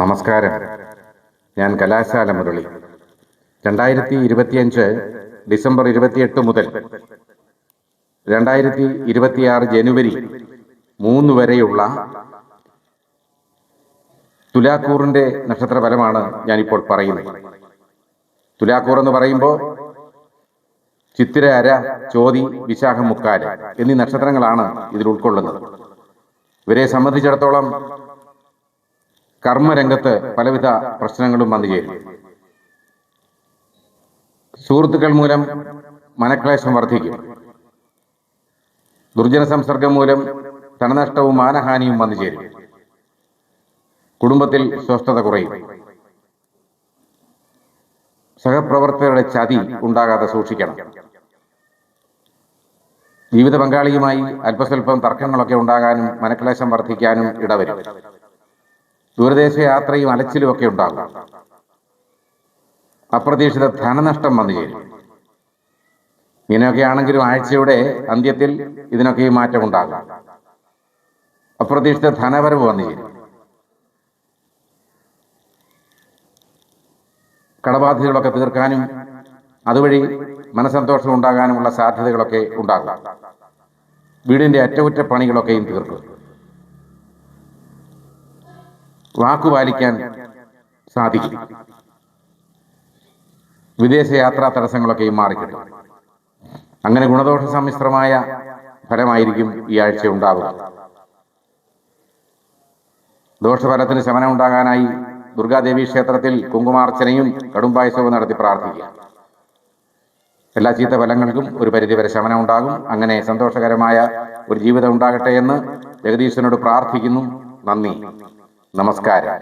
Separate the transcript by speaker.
Speaker 1: നമസ്കാരം. ഞാൻ കലാശാല മുരളി രണ്ടായിരത്തി ഇരുപത്തിയഞ്ച് ഡിസംബർ ഇരുപത്തിയെട്ട് മുതൽ രണ്ടായിരത്തി ഇരുപത്തിയാറ് ജനുവരി മൂന്ന് വരെയുള്ള തുലാക്കൂറിന്റെ നക്ഷത്രഫലമാണ് ഞാനിപ്പോൾ പറയുന്നത്. തുലാക്കൂർ എന്ന് പറയുമ്പോൾ ചിത്തിര അര ചോതി വിശാഖം മുക്കാൽ എന്നീ നക്ഷത്രങ്ങളാണ് ഇതിൽ ഉൾക്കൊള്ളുന്നത്. ഇവരെ സംബന്ധിച്ചിടത്തോളം കർമ്മരംഗത്ത് പലവിധ പ്രശ്നങ്ങളും വന്നു ചേരും സുഹൃത്തുക്കൾ മൂലം മനക്ലേശം വർദ്ധിക്കും. ദുർജന സംസർഗം മൂലം ധനനഷ്ടവും മാനഹാനിയും വന്നു ചേരും കുടുംബത്തിൽ സ്വസ്ഥത കുറയും. സഹപ്രവർത്തകരുടെ ചതി ഉണ്ടാകാതെ സൂക്ഷിക്കണം. ജീവിത പങ്കാളിയുമായി അല്പസ്വല്പം തർക്കങ്ങളൊക്കെ ഉണ്ടാകാനും മനക്ലേശം വർദ്ധിക്കാനും ഇടവരും. ദൂരദേശ യാത്രയും അലച്ചിലും ഒക്കെ ഉണ്ടാകും. അപ്രതീക്ഷിത ധനനഷ്ടം വന്നു ചേരും. ഇങ്ങനെയൊക്കെ ആണെങ്കിലും ആഴ്ചയുടെ അന്ത്യത്തിൽ ഇതിനൊക്കെ ഈ മാറ്റം ഉണ്ടാകും. അപ്രതീക്ഷിത ധനവരവ് വന്നു ചേരും. കടബാധ്യതകളൊക്കെ തീർക്കാനും അതുവഴി മനസന്തോഷം ഉണ്ടാകാനുമുള്ള സാധ്യതകളൊക്കെ ഉണ്ടാകാം. വീടിന്റെ അറ്റകുറ്റപ്പണികളൊക്കെയും തീർക്കും. വാക്കു പാലിക്കാൻ സാധിക്കും. വിദേശ യാത്രാ തടസ്സങ്ങളൊക്കെയും മാറിക്കിട്ടും. അങ്ങനെ ഗുണദോഷ സമ്മിശ്രമായ ഫലമായിരിക്കും ഈ ആഴ്ച ഉണ്ടാവുക. ദോഷഫലത്തിന് ശമനം ഉണ്ടാകാനായി ദുർഗാദേവി ക്ഷേത്രത്തിൽ കുങ്കുമാർച്ചനയും കടുംപായസവും നടത്തി പ്രാർത്ഥിക്കുക. എല്ലാ ചീത്ത ഫലങ്ങൾക്കും ഒരു പരിധിവരെ ശമനം ഉണ്ടാകും. അങ്ങനെ സന്തോഷകരമായ ഒരു ജീവിതം ഉണ്ടാകട്ടെ എന്ന് ജഗദീശനോട് പ്രാർത്ഥിക്കുന്നു. നന്ദി. നമസ്കാരം.